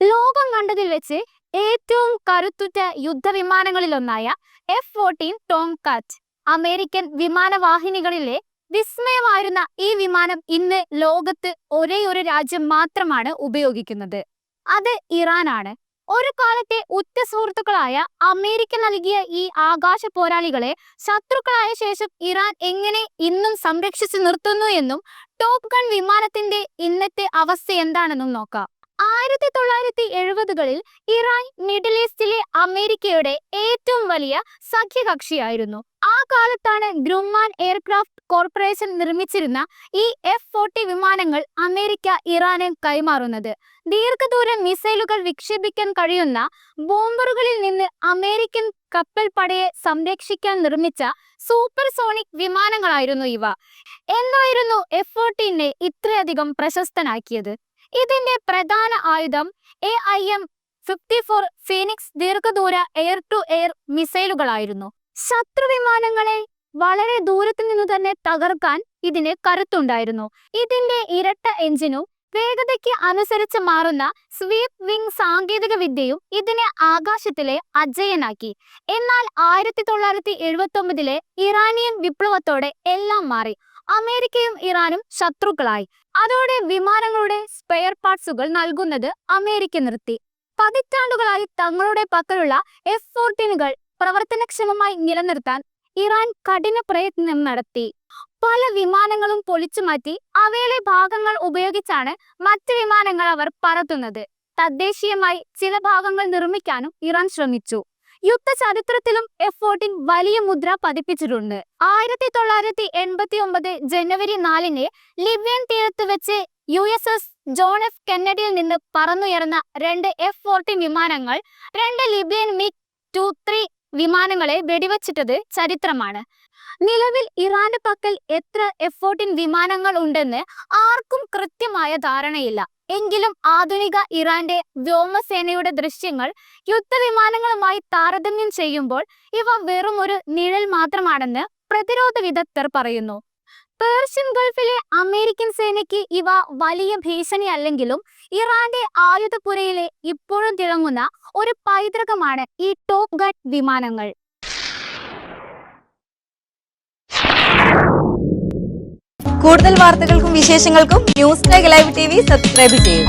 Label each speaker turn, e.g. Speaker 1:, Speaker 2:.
Speaker 1: ലോകം കണ്ടതിൽ വെച്ച് ഏറ്റവും കരുത്തുറ്റ യുദ്ധവിമാനങ്ങളിലൊന്നായ F fourteen Tomcat American വിമാനവാഹിനികളിലെ വിസ്മയമായിരുന്ന ഈ വിമാനം ഇന്ന് ലോകത്ത് ഒരേ ഒരു രാജ്യം മാത്രമാണ് ഉപയോഗിക്കുന്നത്. അത് ഇറാനാണ്. ഒരു കാലത്തെ ഉറ്റ സുഹൃത്തുക്കളായ അമേരിക്ക നൽകിയ ഈ ആകാശ പോരാളികളെ ശത്രുക്കളായ ശേഷം ഇറാൻ എങ്ങനെ ഇന്നും സംരക്ഷിച്ചു നിർത്തുന്നു എന്നും ടോപ്ഗൺ ഗൺ വിമാനത്തിന്റെ ഇന്നത്തെ അവസ്ഥ എന്താണെന്നും നോക്കാം. ആയിരത്തി തൊള്ളായിരത്തി എഴുപതുകളിൽ ഇറാൻ മിഡിൽ ഈസ്റ്റിലെ അമേരിക്കയുടെ ഏറ്റവും വലിയ സഖ്യകക്ഷിയായിരുന്നു. ആ കാലത്താണ് ഗ്രൂമാൻ എയർക്രാഫ്റ്റ് കോർപ്പറേഷൻ നിർമ്മിച്ചിരുന്ന ഈ എഫ് ഫോർട്ടി വിമാനങ്ങൾ അമേരിക്ക ഇറാന് കൈമാറുന്നത്. ദീർഘദൂര മിസൈലുകൾ വിക്ഷേപിക്കാൻ കഴിയുന്ന ബോംബറുകളിൽ നിന്ന് അമേരിക്കൻ കപ്പൽ പടയെ സംരക്ഷിക്കാൻ നിർമ്മിച്ച സൂപ്പർ സോണിക് വിമാനങ്ങളായിരുന്നു ഇവ. എന്നായിരുന്നു എഫ് ഫോർട്ടീനെ ഇത്രയധികം പ്രശസ്തനാക്കിയത്. ഇതിന്റെ പ്രധാന ആയുധം A I M fifty four Phoenix ദീർഘദൂര എയർ ടു എയർ മിസൈലുകളായിരുന്നു ശത്രു വിമാനങ്ങളെ വളരെ ദൂരത്തു നിന്ന് തന്നെ തകർക്കാൻ ഇതിന് കരുത്തുണ്ടായിരുന്നു. ഇതിന്റെ ഇരട്ട എഞ്ചിനും വേഗതയ്ക്ക് അനുസരിച്ച് മാറുന്ന സ്വീപ് വിംഗ് സാങ്കേതിക വിദ്യയും ഇതിനെ ആകാശത്തിലെ അജയനാക്കി. എന്നാൽ ആയിരത്തി തൊള്ളായിരത്തി എഴുപത്തി ഒമ്പതിലെ ഇറാനിയൻ വിപ്ലവത്തോടെ എല്ലാം മാറി. അമേരിക്കയും ഇറാനും ശത്രുക്കളായി. അതോടെ വിമാനങ്ങളുടെ സ്പെയർ പാർട്സുകൾ നൽകുന്നത് അമേരിക്ക നിർത്തി. പതിറ്റാണ്ടുകളായി തങ്ങളുടെ പക്കലുള്ള എഫ് ഫോർട്ടീനുകൾ പ്രവർത്തനക്ഷമമായി നിലനിർത്താൻ ഇറാൻ കഠിന പ്രയത്നം നടത്തി. പല വിമാനങ്ങളും പൊളിച്ചു മാറ്റി അവയിലെ ഭാഗങ്ങൾ ഉപയോഗിച്ചാണ് മറ്റ് വിമാനങ്ങൾ അവർ പറത്തുന്നത്. തദ്ദേശീയമായി ചില ഭാഗങ്ങൾ നിർമ്മിക്കാനും ഇറാൻ ശ്രമിച്ചു. യുദ്ധ ചരിത്രത്തിലും എഫ് ഫോർട്ടീൻ വലിയ മുദ്ര പതിപ്പിച്ചിട്ടുണ്ട്. ആയിരത്തി തൊള്ളായിരത്തി എൺപത്തി ഒമ്പത് ജനുവരി നാലിന് ലിബിയൻ തീരത്ത് വെച്ച് U S S John F കെന്നഡിയിൽ നിന്ന് പറന്നുയർന്ന രണ്ട് എഫ് ഫോർട്ടീൻ വിമാനങ്ങൾ രണ്ട് ലിബിയൻ മിഗ് ടു ത്രീ വിമാനങ്ങളെ വെടിവെച്ചിട്ടത് ചരിത്രമാണ്. നിലവിൽ ഇറാന്റെ പക്കൽ എത്ര എഫ് ഫോർട്ടീൻ വിമാനങ്ങൾ ഉണ്ടെന്ന് ആർക്കും കൃത്യമായ ധാരണയില്ല. എങ്കിലും ആധുനിക ഇറാന്റെ വ്യോമസേനയുടെ ദൃശ്യങ്ങൾ യുദ്ധവിമാനങ്ങളുമായി താരതമ്യം ചെയ്യുമ്പോൾ ഇവ വെറും ഒരു നിഴൽ മാത്രമാണെന്ന് പ്രതിരോധ വിദഗ്ധർ പറയുന്നു. പേർഷ്യൻ ഗൾഫിലെ അമേരിക്കൻ സേനയ്ക്ക് ഇവ വലിയ ഭീഷണി അല്ലെങ്കിലും ഇറാന്റെ ആയുധപ്പുരയിലെ ഇപ്പോഴും തിളങ്ങുന്ന ഒരു പൈതൃകമാണ് ഈ ടോപ് വിമാനങ്ങൾ.
Speaker 2: കൂടുതൽ വാർത്തകൾക്കും വിശേഷങ്ങൾക്കും news live T V subscribe ചെയ്യൂ.